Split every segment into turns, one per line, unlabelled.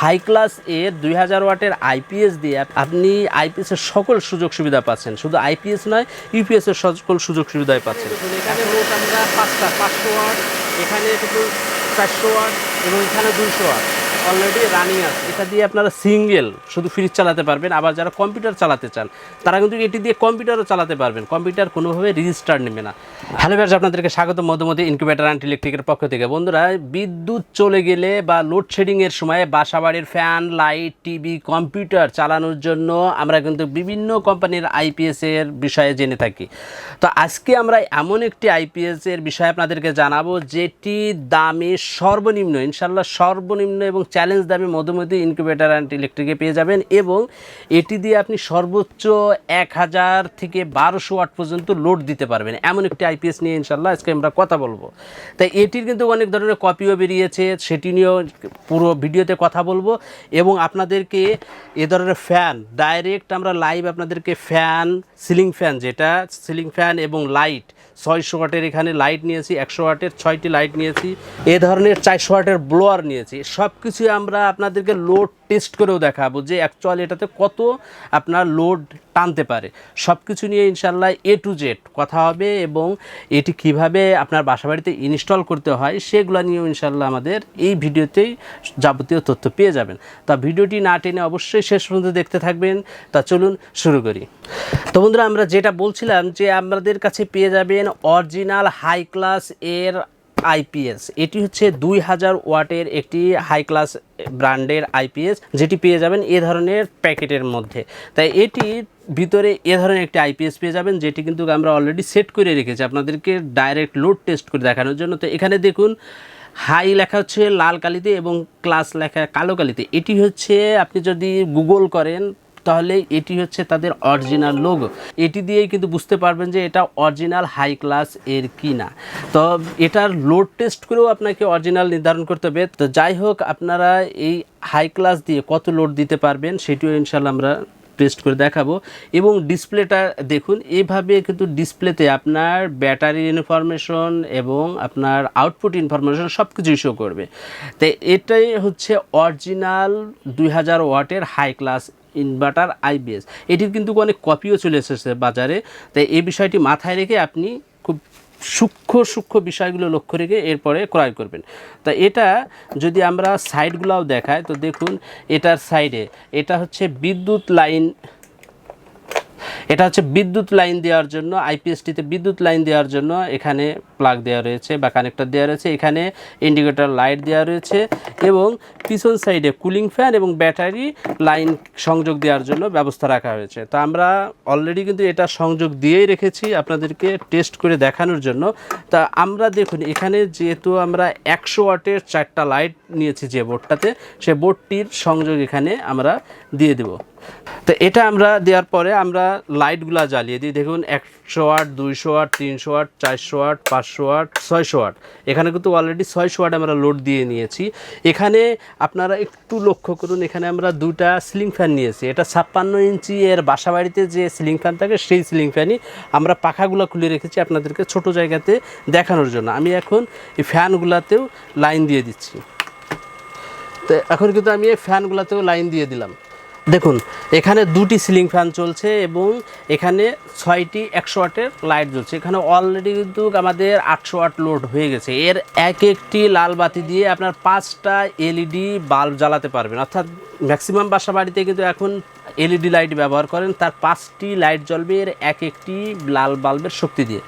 High class এর দুই হাজার ওয়াটের আইপিএস দিয়ে আপনি আইপিএসের সকল সুযোগ সুবিধা পাচ্ছেন। শুধু আইপিএস নয় ইউপিএস এর সকল সুযোগ সুবিধাই পাচ্ছেন। এখানে আমরা পাঁচটা, পাঁচশো ওয়াট, এখানে কিন্তু চারশো ওয়াট এবং এখানে দুইশো ওয়াট। অলরেডি রানিং আছে। এটা দিয়ে আপনারা সিঙ্গেল শুধু ফ্রিজ চালাতে পারবেন, আবার যারা কম্পিউটার চালাতে চান, তারা কিন্তু এটি দিয়ে কম্পিউটারও চালাতে পারবেন। কম্পিউটার কোনোভাবে রেজিস্টার নেবে না। হ্যালো ভাই আপনাদেরকে স্বাগত মধ্যমধ্যে ইনকিউবেটার অ্যান্ড ইলেকট্রিকের পক্ষ থেকে। বন্ধুরা, বিদ্যুৎ চলে গেলে বা লোডশেডিংয়ের সময় বাসা বাড়ির ফ্যান লাইট টিভি কম্পিউটার চালানোর জন্য আমরা কিন্তু বিভিন্ন কোম্পানির আইপিএস এর বিষয়ে জেনে থাকি। তো আজকে আমরা এমন একটি আইপিএস এর বিষয়ে আপনাদেরকে জানাব, যেটি দামে সর্বনিম্ন ইনশাল্লাহ সর্বনিম্ন এবং চ্যালেঞ্জ দামে মধ্যমধ্যে ইনকিউবেটার অ্যান্ড ইলেকট্রিকে পেয়ে যাবেন এবং এটি দিয়ে আপনি সর্বোচ্চ এক হাজার থেকে বারোশো ওয়াট পর্যন্ত লোড দিতে পারবেন। এমন একটি আইপিএস নিয়ে ইনশাল্লাহ আজকে আমরা কথা বলব। তাই এটির কিন্তু অনেক ধরনের কপিও বেরিয়েছে, সেটি নিয়েও পুরো ভিডিওতে কথা বলব এবং আপনাদেরকে এ ধরনের ফ্যান ডাইরেক্ট আমরা লাইভ আপনাদেরকে ফ্যান সিলিং ফ্যান যেটা সিলিং ফ্যান এবং লাইট ছয়শো ওয়াটের এখানে লাইট নিয়েছি, একশো ওয়াটের ছয়টি লাইট নিয়েছি, এ ধরনের চারশো ওয়াটের ব্লোয়ার নিয়েছি। সব কিছুই আমরা আপনাদেরকে লোড টেস্ট করেও দেখাবো যে অ্যাকচুয়ালি এটাতে কত আপনার লোড টানতে পারে। সব কিছু নিয়ে ইনশাল্লাহ এ টু জেড কথা হবে এবং এটি কীভাবে আপনার বাসাবাড়িতে ইনস্টল করতে হয় সেগুলো নিয়েও ইনশাল্লাহ আমাদের এই ভিডিওতেই যাবতীয় তথ্য পেয়ে যাবেন। তা ভিডিওটি না টেনে অবশ্যই শেষ পর্যন্ত দেখতে থাকবেন। তা চলুন শুরু করি। তো বন্ধুরা, আমরা যেটা বলছিলাম যে আমাদের কাছে পেয়ে যাবেন অরিজিনাল হাই ক্লাস এর আইপিএস এটি হচ্ছে দুই হাজার ওয়াটের একটি হাই ক্লাস ব্র্যান্ডের আইপিএস যেটি পেয়ে যাবেন এ ধরনের প্যাকেটের মধ্যে। তাই এটি ভিতরে এ ধরনের একটি আইপিএস পেয়ে যাবেন, যেটি কিন্তু আমরা অলরেডি সেট করে রেখেছি। আপনাদেরকে ডাইরেক্ট লোড টেস্ট করে দেখানোর জন্য। তো এখানে দেখুন হাই লেখা হচ্ছে লাল কালিতে এবং ক্লাস লেখা কালো কালিতে। এটি হচ্ছে, আপনি যদি গুগল করেন, তাহলে এটি হচ্ছে তাদের অরিজিনাল লোগো এটি দিয়েই কিন্তু বুঝতে পারবেন যে এটা অরিজিনাল হাই ক্লাস এর কি না তো এটার লোড টেস্ট করেও আপনাকে অরিজিনাল নির্ধারণ করতে হবে। তো যাই হোক, আপনারা এই হাই ক্লাস দিয়ে কত লোড দিতে পারবেন, সেটিও ইনশাল্লাহ আমরা টেস্ট করে দেখাবো। এবং ডিসপ্লেটা দেখুন, এভাবে কিন্তু ডিসপ্লেতে আপনার ব্যাটারি ইনফরমেশন এবং আপনার আউটপুট ইনফরমেশন সব কিছুই শো করবে। তো এটাই হচ্ছে অরিজিনাল দুই হাজার ওয়াটের হাই ক্লাস ইনভার্টার আইবিএস এটির কিন্তু অনেক কপিও চলে এসেছে বাজারে। তাই এই বিষয়টি মাথায় রেখে আপনি সূক্ষ্ম সূক্ষ্ম বিষয়গুলো লক্ষ্য রেখে এরপরে ক্রয় করবেন। তা এটা যদি আমরা সাইডগুলোও দেখাই, তো দেখুন এটার সাইডে এটা হচ্ছে বিদ্যুৎ লাইন এটা হচ্ছে বিদ্যুৎ লাইন দেওয়ার জন্য আইপিএসটিতে বিদ্যুৎ লাইন দেওয়ার জন্য এখানে প্লাগ দেওয়া রয়েছে বা কানেক্টর দেওয়া রয়েছে। এখানে ইন্ডিকেটর লাইট দেওয়া রয়েছে এবং পিছন সাইডে কুলিং ফ্যান এবং ব্যাটারি লাইন সংযোগ দেওয়ার জন্য ব্যবস্থা রাখা হয়েছে। তো আমরা অলরেডি কিন্তু এটা সংযোগ দিয়েই রেখেছি আপনাদেরকে টেস্ট করে দেখানোর জন্য। তা আমরা দেখুন, এখানে যেহেতু আমরা একশো ওয়াটের চারটা লাইট নিয়েছি যে বোর্ডটাতে সে বোর্ডটির সংযোগ এখানে আমরা দিয়ে দেবো। তো এটা আমরা দেওয়ার পরে আমরা লাইটগুলো জ্বালিয়ে দিই। দেখুন, একশো আট, দুইশো আট, তিনশো আট, চারশো আট, পাঁচশো ওয়াট ছয়শো ওয়াট এখানে কিন্তু অলরেডি ছয়শো ওয়াট আমরা লোড দিয়ে নিয়েছি। এখানে আপনারা একটু লক্ষ্য করুন, এখানে আমরা দুটা সিলিং ফ্যান নিয়েছি। এটা ছাপ্পান্ন ইঞ্চি এর বাসা বাড়িতে যে সিলিং ফ্যান থাকে, সেই সিলিং ফ্যানই আমরা পাখাগুলো খুলে রেখেছি আপনাদেরকে ছোট জায়গাতে দেখানোর জন্য। আমি এখন এই ফ্যানগুলাতেও লাইন দিয়ে দিচ্ছি। তো এখন কিন্তু আমি এই ফ্যানগুলোতেও লাইন দিয়ে দিলাম। দেখুন, এখানে দুটি সিলিং ফ্যান চলছে এবং এখানে ছয়টি একশো ওয়াটের লাইট জ্বলছে। এখানে অলরেডি কিন্তু আমাদের আটশো ওয়াট লোড হয়ে গেছে। এর এক একটি লাল বাতি দিয়ে আপনার পাঁচটা এলইডি বাল্ব জ্বালাতে পারবেন। অর্থাৎ ম্যাক্সিমাম বাসা বাড়িতে কিন্তু এখন এলইডি লাইট ব্যবহার করেন, তার পাঁচটি লাইট জ্বলবে এর এক একটি লাল বাল্বের শক্তি দিয়ে।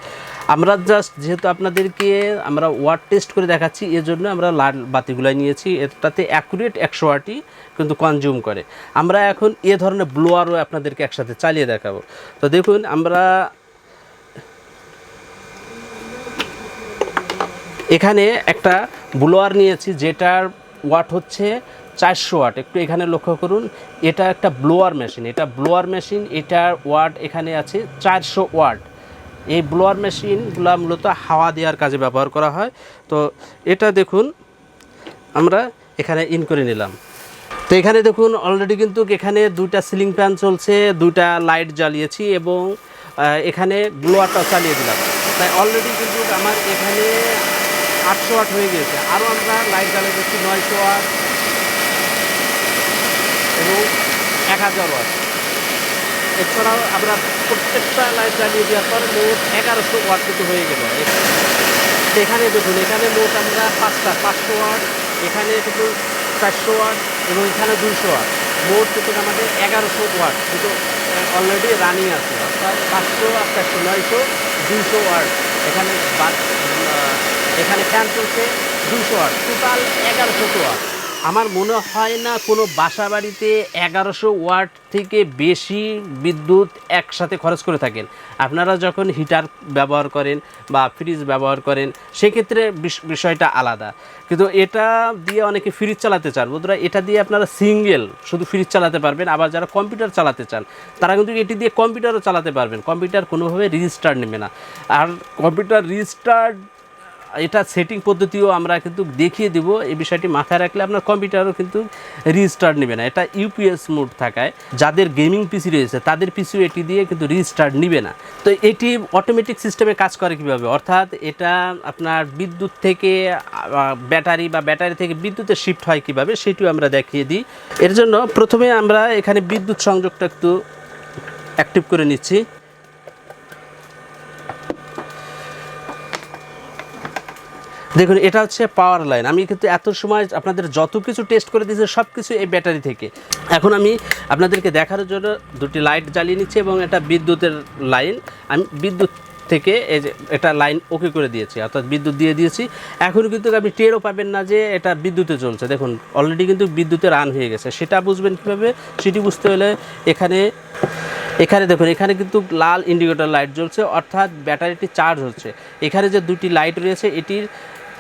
আমরা জাস্ট যেহেতু আপনাদেরকে আমরা ওয়াট টেস্ট করে দেখাচ্ছি, এজন্য আমরা লাল বাতিগুলাই নিয়েছি। এটাতে অ্যাকুরেট একশো ওয়াটই কিন্তু কনজিউম করে। আমরা এখন এ ধরনের ব্লোয়ারও আপনাদেরকে একসাথে চালিয়ে দেখাবো। তো দেখুন, আমরা এখানে একটা ব্লোয়ার নিয়েছি, যেটার ওয়াট হচ্ছে চারশো ওয়াট একটু এখানে লক্ষ্য করুন, এটা একটা ব্লোয়ার মেশিন এটা ব্লোয়ার মেশিন এটার ওয়াট এখানে আছে চারশো ওয়াট এই ব্লোয়ার মেশিনগুলো মূলত হাওয়া দেওয়ার কাজে ব্যবহার করা হয়। তো এটা দেখুন, আমরা এখানে ইন করে নিলাম। তো এখানে দেখুন অলরেডি কিন্তু এখানে দুইটা সিলিং ফ্যান চলছে, দুইটা লাইট জ্বালিয়েছি এবং এখানে ব্লোয়ারটা চালিয়ে দিলাম। তাই অলরেডি কিন্তু আমার এখানে আটশো ওয়াট হয়ে গিয়েছে। আরও আমরা লাইট জ্বালিয়ে দিচ্ছি নয়শো ওয়াট এক হাজার ওয়াট এছাড়াও আমরা প্রত্যেকটা লাইট জ্বালিয়ে দেওয়ার পর মোট এগারোশো ওয়াট কিন্তু হয়ে গেল। এখানে দেখুন, এখানে মোট আমরা পাঁচটা, পাঁচশো ওয়াট, এখানে কিন্তু চারশো ওয়াট এবং এখানে দুইশো ওয়াট। মোট কিন্তু আমাদের এগারোশো ওয়াট কিন্তু অলরেডি রানিং আছে। অর্থাৎ পাঁচশো আর চারশো, নয়শো, দুইশো ওয়াট। এখানে এখানে ফ্যান চলছে দুশো ওয়াট। টোটাল এগারোশো ওয়াট। আমার মনে হয় না কোনো বাসা বাড়িতে এগারোশো ওয়াট থেকে বেশি বিদ্যুৎ একসাথে খরচ করে থাকেন। আপনারা যখন হিটার ব্যবহার করেন বা ফ্রিজ ব্যবহার করেন, সেক্ষেত্রে বিষ- বিষয়টা আলাদা। কিন্তু এটা দিয়ে অনেকে ফ্রিজ চালাতে চান। বন্ধুরা, এটা দিয়ে আপনারা সিঙ্গেল শুধু ফ্রিজ চালাতে পারবেন, আবার যারা কম্পিউটার চালাতে চান, তারা কিন্তু এটি দিয়ে কম্পিউটারও চালাতে পারবেন। কম্পিউটার কোনোভাবে রেজিস্টার নেবে না। আর কম্পিউটার রেজিস্টার্ড এটা সেটিং পদ্ধতিও আমরা কিন্তু দেখিয়ে দেব। এই বিষয়টি মাথায় রাখলে আপনার কম্পিউটারও কিন্তু রিস্টার্ট নেবে না। এটা ইউপিএস মোড থাকায় যাদের গেমিং পিসি রয়েছে, তাদের পিসিও এটি দিয়ে কিন্তু রিস্টার্ট নেবে না। তো এটি অটোমেটিক সিস্টেমে কাজ করে কীভাবে? অর্থাৎ এটা আপনার বিদ্যুৎ থেকে ব্যাটারি বা ব্যাটারি থেকে বিদ্যুতে শিফট হয় কীভাবে, সেটিও আমরা দেখিয়ে দিই। এর জন্য প্রথমে আমরা এখানে বিদ্যুৎ সংযোগটা একটু অ্যাক্টিভ করে নিচ্ছি। দেখুন, এটা হচ্ছে পাওয়ার লাইন আমি কিন্তু এত সময় আপনাদের যত কিছু টেস্ট করে দিয়েছি সব কিছু এই ব্যাটারি থেকে। এখন আমি আপনাদেরকে দেখার জন্য দুটি লাইট জ্বালিয়ে নিচ্ছি এবং এটা বিদ্যুতের লাইন আমি বিদ্যুৎ থেকে এই যে এটা লাইন ওকে করে দিয়েছি, অর্থাৎ বিদ্যুৎ দিয়ে দিয়েছি। এখন কিন্তু আপনি টেরও পাবেন না যে এটা বিদ্যুতে চলছে। দেখুন অলরেডি কিন্তু বিদ্যুতে রান হয়ে গেছে। সেটা বুঝবেন কীভাবে? সেটি বুঝতে হলে এখানে এখানে দেখুন, এখানে কিন্তু লাল ইন্ডিকেটর লাইট জ্বলছে, অর্থাৎ ব্যাটারিটি চার্জ হচ্ছে। এখানে যে দুটি লাইট রয়েছে, এটির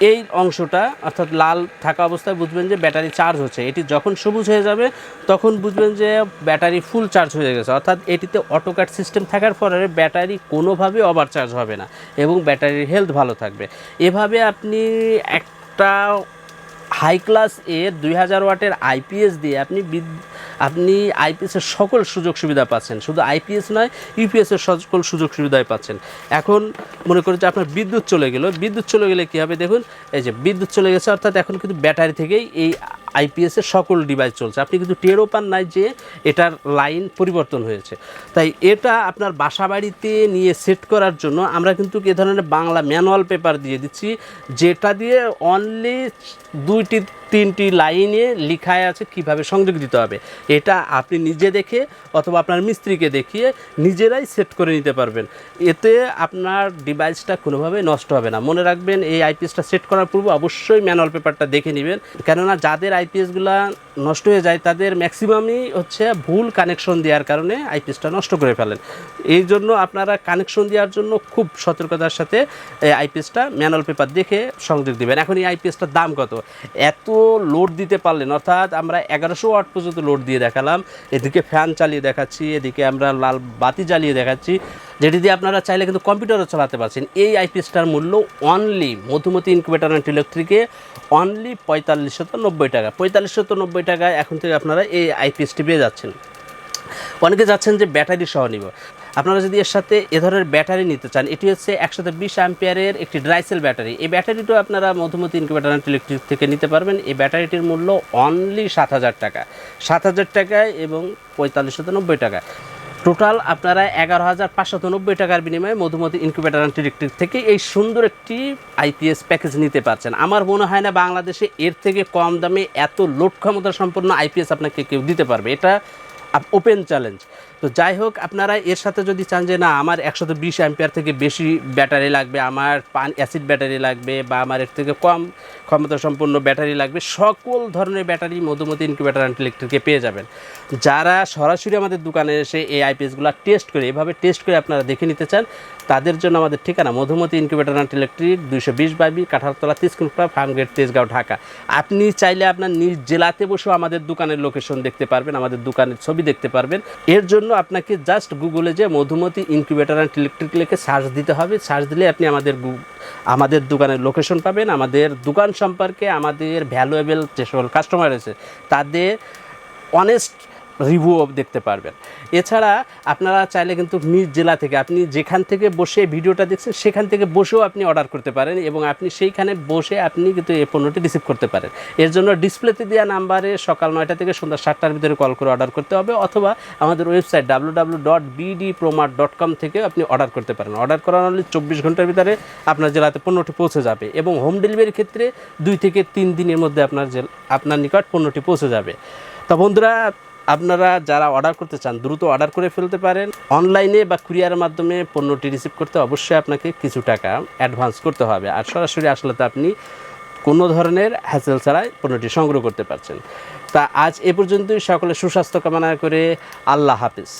এই অংশটা, অর্থাৎ লাল থাকা অবস্থায় বুঝবেন যে ব্যাটারি চার্জ হচ্ছে। এটি যখন সবুজ হয়ে যাবে, তখন বুঝবেন যে ব্যাটারি ফুল চার্জ হয়ে গেছে। অর্থাৎ এটিতে অটোকাট সিস্টেম থাকার পরে ব্যাটারি কোনোভাবে ওভার চার্জ হবে না এবং ব্যাটারির হেলথ ভালো থাকবে। এভাবে আপনি একটা হাই ক্লাস এর দুই হাজার ওয়াটের আইপিএস দিয়ে আপনি আপনি আইপিএসের সকল সুযোগ সুবিধা পাচ্ছেন। শুধু আইপিএস নয়, ইউপিএসের সকল সুযোগ সুবিধাই পাচ্ছেন। এখন মনে করুন যে আপনার বিদ্যুৎ চলে গেল। বিদ্যুৎ চলে গেলে কী হবে দেখুন, এই যে বিদ্যুৎ চলে গেছে, অর্থাৎ এখন কিন্তু ব্যাটারি থেকেই এই আইপিএসের সকল ডিভাইস চলছে। আপনি কিন্তু টেরও পান নাই যে এটার লাইন পরিবর্তন হয়েছে। তাই এটা আপনার বাসা বাড়িতে নিয়ে সেট করার জন্য আমরা কিন্তু এ ধরনের বাংলা ম্যানুয়াল পেপার দিয়ে দিচ্ছি, যেটা দিয়ে অনলি দুইটি তিনটি লাইনে লিখায় আছে কীভাবে সংযোগ দিতে হবে। এটা আপনি নিজে দেখে অথবা আপনার মিস্ত্রিকে দেখিয়ে নিজেরাই সেট করে নিতে পারবেন। এতে আপনার ডিভাইসটা কোনোভাবে নষ্ট হবে না। মনে রাখবেন এই আইপিএসটা সেট করার পূর্বে অবশ্যই ম্যানুয়াল পেপারটা দেখে নেবেন। কেননা যাদের আইপিএসগুলো নষ্ট হয়ে যায়, তাদের ম্যাক্সিমামই হচ্ছে ভুল কানেকশন দেওয়ার কারণে আইপিএসটা নষ্ট করে ফেলেন। এই জন্য আপনারা কানেকশন দেওয়ার জন্য খুব সতর্কতার সাথে এই আইপিএসটা ম্যানুয়াল পেপার দেখে সংযোগ দেবেন। এখন এই আইপিএসটার দাম কত? এত লোড দিতে পারলেন। অর্থাৎ আমরা এগারোশো ওয়াট পর্যন্ত লোড দিয়ে দেখালাম। এদিকে ফ্যান চালিয়ে দেখাচ্ছি, এদিকে আমরা লাল বাতি জ্বালিয়ে দেখাচ্ছি। যেটি দিয়ে আপনারা চাইলে কিন্তু কম্পিউটারও চালাতে পারছেন। এই আইপিএসটার মূল্য অনলি মধুমতি ইনকিউবেটার অ্যান্ড ইলেকট্রিকে অনলি পঁয়তাল্লিশশো নব্বই টাকা। পঁয়তাল্লিশশো নব্বই টাকায় এখন থেকে আপনারা এই আইপিএসটি পেয়ে যাচ্ছেন। অনেকে যাচ্ছেন যে ব্যাটারি সহ নিব। আপনারা যদি এর সাথে এ ধরনের ব্যাটারি নিতে চান, এটি হচ্ছে একসাথে বিশ অ্যাম্পিয়ারের একটি ড্রাইসেল ব্যাটারি। এই ব্যাটারিটাও আপনারা মধুমতি ইনকিউবেটার অ্যান্ড ইলেকট্রিক থেকে নিতে পারবেন। এই ব্যাটারিটির মূল্য অনলি সাত হাজার টাকা। সাত হাজার টাকায় এবং পঁয়তাল্লিশশো নব্বই টাকা টোটাল আপনারা এগারো হাজার পাঁচশত নব্বই টাকার বিনিময়ে মধুমতি ইনকিউবেটার অ্যান্ড ইলেকট্রিক থেকে এই সুন্দর একটি আইপিএস প্যাকেজ নিতে পারছেন। আমার মনে হয় না বাংলাদেশে এর থেকে কম দামে এত লোড ক্ষমতা সম্পন্ন আইপিএস আপনাকে কেউ দিতে পারবে। এটা ওপেন চ্যালেঞ্জ তো যাই হোক, আপনারা এর সাথে যদি চান যে না, আমার একশত বিশ অ্যাম্পিয়ার থেকে বেশি ব্যাটারি লাগবে, আমার পান অ্যাসিড ব্যাটারি লাগবে বা আমার এর থেকে কম ক্ষমতা সম্পন্ন ব্যাটারি লাগবে, সকল ধরনের ব্যাটারি মধুমতি ইনকিউবেটার অ্যান্ড ইলেকট্রিকে পেয়ে যাবেন। যারা সরাসরি আমাদের দোকানে এসে এই আইপিএসগুলো টেস্ট করে, এভাবে টেস্ট করে আপনারা দেখে নিতে চান, তাদের জন্য আমাদের ঠিকানা মধুমতি ইনকিউবেটার অ্যান্ড ইলেকট্রিক দুইশো বিশ বাইবি কাঁঠালতলা তিসকুনপা ফার্মগেট তেজগাঁও, ঢাকা। আপনি চাইলে আপনার নিজ জেলাতে বসেও আমাদের দোকানের লোকেশন দেখতে পারবেন, আমাদের দোকানের ছবি দেখতে পারবেন। এর জন্য আপনাকে জাস্ট গুগলে যে মধুমতি ইনকিউবেটার অ্যান্ড ইলেকট্রিক লিখে সার্চ দিতে হবে। সার্চ দিলে আপনি আমাদের আমাদের দোকানের লোকেশন পাবেন, আমাদের দোকান সম্পর্কে আমাদের ভ্যালুয়েবল যে সকল কাস্টমার আছে তাদের অনেস্ট রিভিউ দেখতে পারবেন। এছাড়া আপনারা চাইলে কিন্তু নিজ জেলা থেকে আপনি যেখান থেকে বসে ভিডিওটা দেখছেন, সেখান থেকে বসেও আপনি অর্ডার করতে পারেন এবং আপনি সেইখানে বসে আপনি কিন্তু এই পণ্যটি রিসিভ করতে পারেন। এর জন্য ডিসপ্লেতে দেওয়া নাম্বারে সকাল নয়টা থেকে সন্ধ্যা সাতটার ভিতরে কল করে অর্ডার করতে হবে অথবা আমাদের website W W dot BD promart dot com থেকে আপনি অর্ডার করতে পারেন। অর্ডার করার হলে চব্বিশ ঘণ্টার ভিতরে আপনার জেলাতে পণ্যটি পৌঁছে যাবে এবং হোম ডেলিভারির ক্ষেত্রে দুই থেকে তিন দিনের মধ্যে আপনার জেল, আপনার নিকট পণ্যটি পৌঁছে যাবে। তো বন্ধুরা আপনারা যারা অর্ডার করতে চান, দ্রুত অর্ডার করে ফেলতে পারেন। অনলাইনে বা কুরিয়ারের মাধ্যমে পণ্যটি রিসিভ করতে অবশ্যই আপনাকে কিছু টাকা অ্যাডভান্স করতে হবে। আর সরাসরি আসলে তো আপনি কোনো ধরনের হ্যাসেল ছাড়াই পণ্যটি সংগ্রহ করতে পারছেন। তা আজ এ পর্যন্তই। সকলে সুস্বাস্থ্য কামনা করে আল্লাহ হাফিজ।